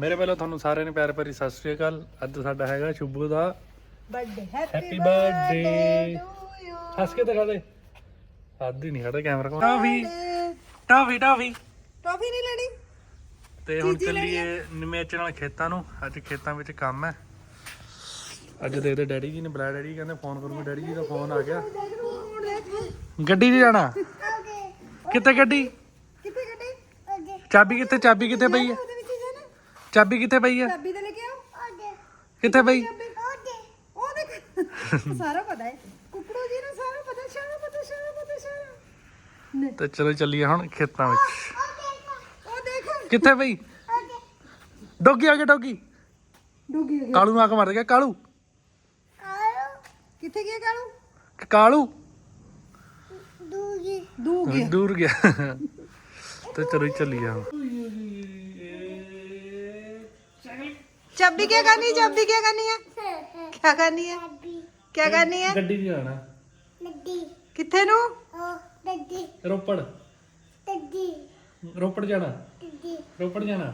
ਮੇਰੇ ਵੱਲੋਂ ਤੁਹਾਨੂੰ ਸਾਰਿਆਂ ਨੂੰ ਪਿਆਰ ਭਰੀ ਸਤਿ ਸ੍ਰੀ ਅਕਾਲ। ਅੱਜ ਸਾਡਾ ਹੈਗਾ ਸ਼ੁਭੂ ਦਾ ਬਰਥਡੇ ਹੈਪੀ ਬਰਥਡੇ ਹੱਸ ਕੇ ਦਿਖਾ ਦੇ। ਹੱਦ ਹੀ ਨਹੀਂ ਖੜਾ ਕੈਮਰਾ ਕੋਲ। ਟਾਫੀ। Toffee toffee. ਟੌਫੀ ਨਹੀਂ ਲੈਣੀ? ਤੇ ਹੁਣ ਚੱਲੀਏ ਨਿਮੇਚ ਨਾਲ ਖੇਤਾਂ ਨੂੰ। ਅੱਜ ਖੇਤਾਂ ਵਿੱਚ ਕੰਮ ਹੈ। ਅੱਜ ਦੇਖਦੇ ਡੈਡੀ ਜੀ ਨੇ ਬੁਲਾਇਆ। ਡੈਡੀ ਕਹਿੰਦੇ ਫੋਨ ਕਰੂੰਗਾ। ਡੈਡੀ ਜੀ ਦਾ ਫੋਨ ਆ ਗਿਆ। ਗੱਡੀ 'ਚ ਜਾਣਾ? ਕਿੱਥੇ ਗੱਡੀ? ਕਿੱਥੇ ਗੱਡੀ? ਚਾਬੀ ਕਿੱਥੇ? ਚਾਬੀ ਕਿੱਥੇ ਪਈ ਹੈ? ਚਾਬੀ ਕਿੱਥੇ ਪਈ ਹੈ ਚਾਬੀ ਤੇ ਲੈ ਕੇ ਆਓ। ਕਿੱਥੇ ਪਈ? ਉਹ ਦੇਖ ਸਾਰਾ ਪਤਾ ਹੈ। ਕੁਕੜੂ ਜੀ ਨੂੰ ਸਾਰਾ ਪਤਾ ਸਾਰਾ ਪਤਾ ਸਾਰਾ ਪਤਾ ਸਾਰਾ। ਤੇ ਚਲੋ ਚੱਲੀਏ ਹੁਣ ਖੇਤਾਂ ਵਿੱਚ। ਉਹ ਦੇਖ। ਕਿੱਥੇ ਪਈ? ਡੋਗੀ ਆ ਗਿਆ ਡੋਗੀ। ਡੁੱਗੀ ਗਿਆ ਕਾਲੂ ਨੂੰ ਆਕ ਮਾਰ ਗਿਆ। ਕਾਲੂ। ਕਿੱਥੇ ਗਿਆ ਕਾਲੂ? ਕਾਲੂ। ਦੂ ਗਿਆ। ਦੂਰ ਗਿਆ। ਤੇ ਚਲੋ ਚੱਲੀਏ ਹੁਣ। ਚਾਬੀ ਕੀ ਕਰਨੀ? ਹੈ ਚਾਬੀ ਕੀ ਕਰਨੀ ਹੈ ਕੀ ਕਰਨੀ ਹੈ ਕੀ ਕਰਨੀ ਹੈ ਗੱਡੀ 'ਚ ਜਾਣਾ। ਕਿੱਥੇ ਨੂੰ? ਰੋਪੜ। ਰੋਪੜ ਜਾਣਾ। ਰੋਪੜ ਜਾਣਾ।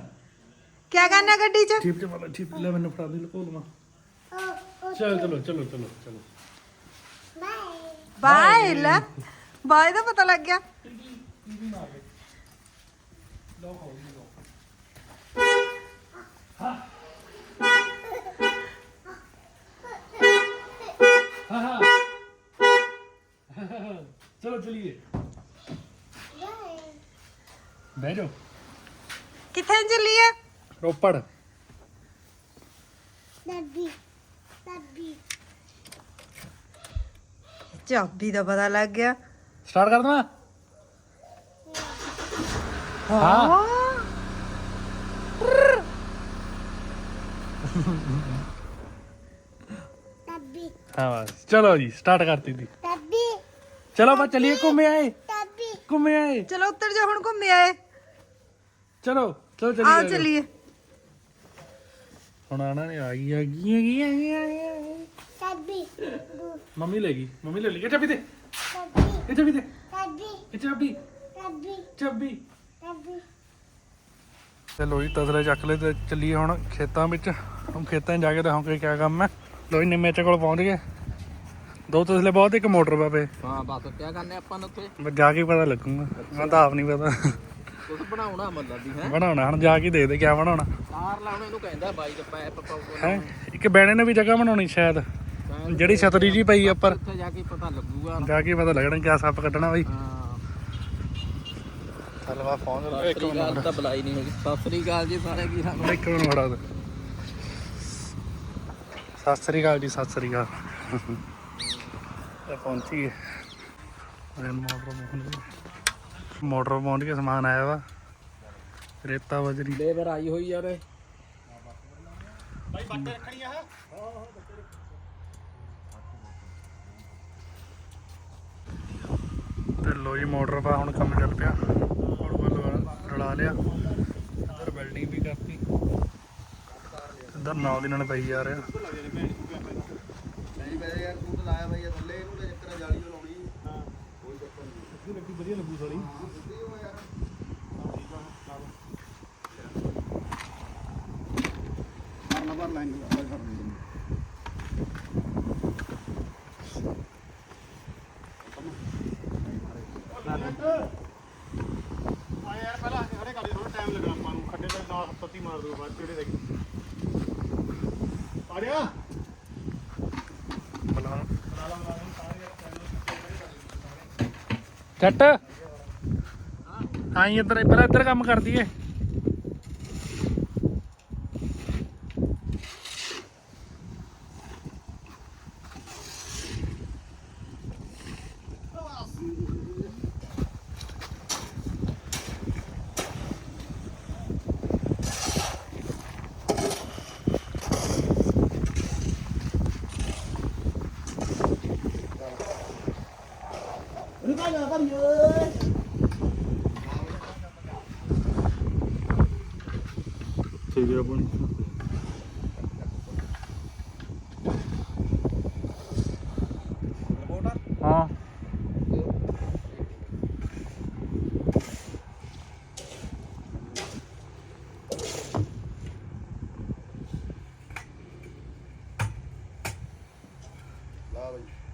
ਕੀ ਕਰਨਾ ਗੱਡੀ 'ਚ? ਠੀਕ ਤੇ ਵਾਲਾ ਠੀਕ ਲੈ ਮੈਨੂੰ ਫੜਾ ਦੇ ਲਕੋ ਲਵਾਂ। ਚਲੋ ਚਲੋ ਚਲੋ ਚਲੋ ਚਲੋ। ਬਾਏ। ਲੈ। ਬਾਏ ਦਾ ਪਤਾ ਲੱਗ ਗਿਆ। ਹਾਂ ਹਾਂ ਚਲੋ ਚਲੀਏ। ਬਹਿ ਜਾਓ। ਕਿੱਥੇ ਚੱਲੀਏ? ਰੋਪੜ। ਚਾਬੀ ਦਾ ਪਤਾ ਲੱਗ ਗਿਆ। ਸਟਾਰਟ ਕਰ ਦਵਾਂ ਹਾਂ। ਹਾਂ। ਬਸ। ਚਲੋ ਜੀ ਸਟਾਰਟ ਕਰਤੀ ਦੀ ਚਲੋ ਬਾ ਚਲੀਏ ਘੁੰਮੇ ਆਏ। ਘੁੰਮੇ ਆਏ। ਚਲੋ ਉੱਤਰ ਜਾ ਹੁਣ ਘੁੰਮੇ ਆਏ। ਚਲੋ ਚਲੋ ਆਓ ਚਲੀਏ ਚੱਲੀਏ। ਹੁਣ ਆਣਾ ਨੇ ਆ ਗਈ ਆ ਗਈ ਆ ਗਈ ਆ ਗਈ, ਆ ਗਈ, ਆ ਗਈ। ਮੰਮੀ ਲੈ ਗਈ ਮੰਮੀ ਲੈ ਲਈ। ਇਹ ਚਾਬੀ ਦੇ। ਇਹ ਚਾਬੀ ਦੇ। ਇਹ ਚਾਬੀ। ਚਾਬੀ। ਚਲੋ ਜੀ ਤਸਲੇ ਚੱਕ ਲੈ ਤੇ ਚੱਲੀਏ ਹੁਣ ਖੇਤਾਂ ਵਿੱਚ। ਹੁਣ ਖੇਤਾਂ 'ਚ ਜਾ ਕੇ ਦੇਖਾਂਗੇ ਕੀ ਕੰਮ ਹੈ। ਲੋ ਜੀ ਨਿੰਮੇ ਚ ਕੋਲ ਪਹੁੰਚ ਗਏ। ਦੋ ਤਸਲੇ ਬਹੁਤ ਇੱਕ ਮੋਟਰ ਬਾਬੇ। ਹਾਂ ਬਸ ਕਿਆ ਕਰਨੇ ਆਪਾਂ ਨੂੰ ਉੱਥੇ? ਬਸ ਜਾ ਕੇ ਪਤਾ ਲੱਗੂਗਾ। ਮੈਂ ਤਾਂ ਆਪ ਨਹੀਂ ਪਤਾ। ਕੁਝ ਬਣਾਉਣਾ ਮਤਲਬ ਵੀ ਹੈ? ਬਣਾਉਣਾ ਹੁਣ ਜਾ ਕੇ ਦੇਖਦੇ ਕਿਆ ਬਣਾਉਣਾ। ਤਾਰ ਲਾਉਣੇ ਇਹਨੂੰ ਕਹਿੰਦਾ ਬਾਈ ਦਾ ਪੈਪ ਹੈ? ਇੱਕ ਬੈਣੇ ਨੇ ਵੀ ਜਗ੍ਹਾ ਬਣਾਉਣੀ ਸ਼ਾਇਦ। ਜਿਹੜੀ ਛਤਰੀ ਜੀ ਪਈ ਉੱਪਰ। ਉੱਥੇ ਜਾ ਕੇ ਪਤਾ ਲੱਗੂਗਾ। ਜਾ ਕੇ ਪਤਾ ਲੱਗਣਾ ਕਿਆ ਸੱਪ ਕੱਢਣਾ ਬਈ। ਹਾਂ। ਚੱਲ ਵਾ ਫੋਨ ਸ੍ਰੀ ਅਕਾਲ ਤਾਂ ਬੁਲਾਈ ਨਹੀਂ ਹੋਈ। ਸਤਿ ਸ੍ਰੀ ਅਕਾਲ ਜੀ ਸਾਰੇ ਕੀ ਹਾਲ ਇੱਕ ਮਿੰਟ ਫੜਾ ਦੇ। ਸਤਿ ਸ੍ਰੀ ਅਕਾਲ ਜੀ ਸਤਿ ਸ੍ਰੀ ਅਕਾਲ। ਪਹੁੰਚੀ ਗਏ ਮੋਟਰ ਪਹੁੰਚ ਗਈ ਮੋਟਰ ਪਹੁੰਚ ਕੇ ਸਮਾਨ ਆਇਆ ਵਾ। ਰੇਤਾ ਬਜਰੀ ਲੇਬਰ ਆਈ ਹੋਈ ਯਾਰ। ਇਹ ਤੇ ਲੋ ਜੀ ਮੋਟਰ ਪਾ ਹੁਣ ਕੰਮ ਚੱਲ ਪਿਆ। ਹੁਣ ਵੱਲ ਰਲਾ ਲਿਆ। ਇੱਧਰ ਬਿਲਡਿੰਗ ਵੀ ਕਰਤੀ। ਇੱਧਰ ਨਾਲ ਦੀ ਨਾਲ ਪਈ ਜਾ ਰਿਹਾ। ਯਾਰ ਪਹਿਲਾਂ ਖੜੇ ਕਰ ਥੋੜਾ ਟਾਈਮ ਲੱਗਣਾ ਆਪਾਂ ਨੂੰ। ਖੱਡੇ ਦੇ ਨਾਲ ਪੱਤੀ ਮਾਰ ਦੋ ਬਾਅਦ ਕਿਹੜੇ ਦੇ ਆ ਰਿਹਾ ਛੱਟ ਆਈ ਇੱਧਰ ਪਹਿਲਾਂ ਇੱਧਰ ਕੰਮ ਕਰਦੀ ਏ ਭਾਰੀ ਓਏ ਠੀਕ ਹੈ ਆਪਣੀ ਹਾਂ ਲਾ ਬਈ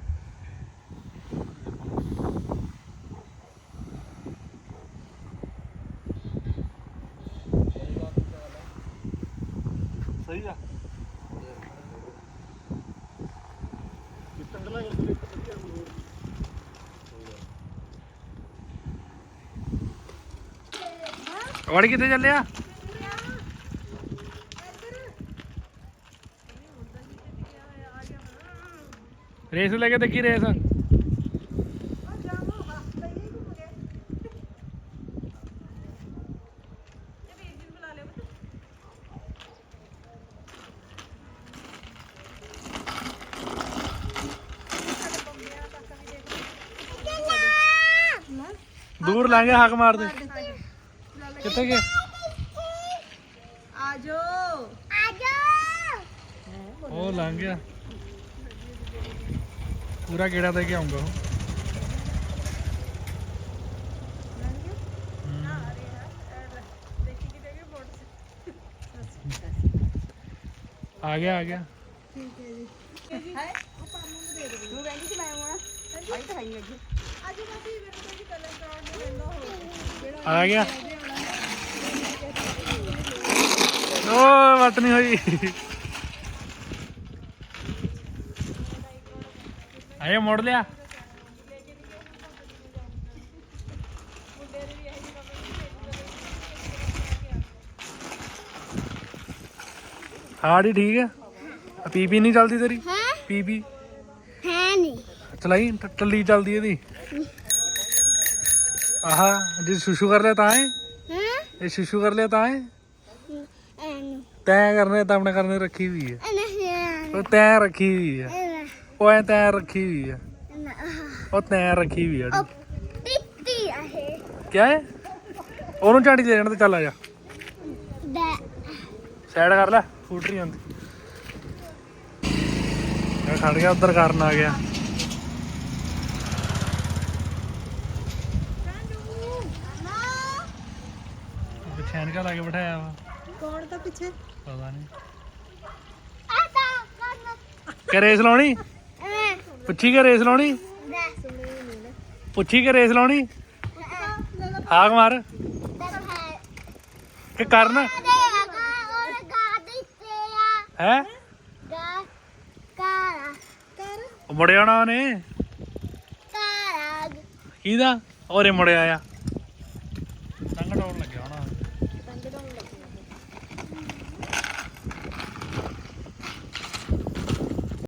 ਸਹੀ ਆ। ਟੰਗਲਾ ਕਰ ਦੇ ਵਧੀਆ ਹੋਰ ਵੜ ਕਿੱਥੇ ਚੱਲਿਆ? ਰੇਸ ਲੈ ਕੇ ਦੇਖੀ ਰੇਸ। ਦੂਰ ਲਾਂਗੇ ਹੱਕ ਮਾਰ ਦੇ ਕਿੱਥੇ ਗਏ? ਆਜੋ। ਉਹ ਲੰਘ ਗਿਆ। ਪੂਰਾ ਗੇੜਾ ਦੇ ਕੇ ਆਉਂਗਾ ਉਹ। ਆ ਗਿਆ ਆ ਗਿਆ। ਹੈ ਉਹ ਪਾਨੂੰ ਨੂੰ ਦੇ ਦੇ ਤੂੰ ਕਹਿੰਦੀ ਸੀ ਮੈਂ ਆਉਣਾ। ਆਈ ਤਾਂ ਹੈ ਅੱਗੇ ਕਲਰ ਕਰਾਉਣ ਆ ਗਿਆ। ਓ ਵੱਟ ਨਹੀਂ ਹੋਈ। ਆਏ ਮੋੜ ਲਿਆ। ਹਾੜੀ ਠੀਕ ਹੈ ਪੀਪੀ ਨਹੀਂ ਚੱਲਦੀ ਤੇਰੀ? ਪੀਪੀ ਹੈ ਨਹੀਂ ਚਲਾਈ ਟ- ਟੱਲੀ ਚੱਲਦੀ ਇਹਦੀ। ਆਹਾ ਜੇ ਸ਼ੁਸ਼ੂ ਕਰ ਲਿਆ ਤਾਂ ਹੈ ਹਾਂ? ਇਹ ਸ਼ੁਸ਼ੂ ਕਰ ਲਿਆ ਤਾਂ ਹੈ ਐਨ ਤੈਂ ਕਰਨੇ ਤਾਂ ਆਪਣੇ ਕਰਨੇ ਰੱਖੀ ਹੋਈ ਹੈ। ਐਨ ਉਹ ਤੈਂ ਰੱਖੀ ਹੋਈ ਹੈ। ਐਨ ਉਹ ਐ ਤੈਂ ਰੱਖੀ ਹੋਈ ਹੈ। ਉਹ ਤੈਂ ਰੱਖੀ ਹੋਈ ਹੈ ਉਹ ਪਿੱਤੀ ਹੈ ਕਿਆ ਹੈ? ਉਹਨੂੰ ਝਾੜੀ ਦੇ ਜਾਣ ਤੇ ਚੱਲ ਆ ਜਾ। ਦਾ ਸਾਈਡ ਕਰ ਲੈ ਫੂਟਰੀ ਆਉਂਦੀ। ਇਹ ਖੜ ਗਿਆ ਉਧਰ ਕਰਨ ਆ ਗਿਆ। ਐਨਕਾ ਲਾ ਕੇ ਬਿਠਾਇਆ ਵਾ। ਕੌਣ ਤਾਂ ਪਿੱਛੇ? ਪਤਾ ਨਹੀਂ ਕਿ ਰੇਸ ਲਾਉਣੀ? ਪੁੱਛੀ ਕਿ ਰੇਸ ਲਾਉਣੀ? ਪੁੱਛੀ ਕਿ ਰੇਸ ਲਾਉਣੀ? ਹਾਕ ਮਾਰ। ਕਿ ਕਰਨ। ਹੈ? ਗਾ ਕਾਰਾ ਕਰ ਮੁੜ ਜਾਣਾ ਉਹਨੇ? ਕਾਰਾ ਕਿਹਦਾ? ਔਰੇ ਮੁੜਿਆ ਆ।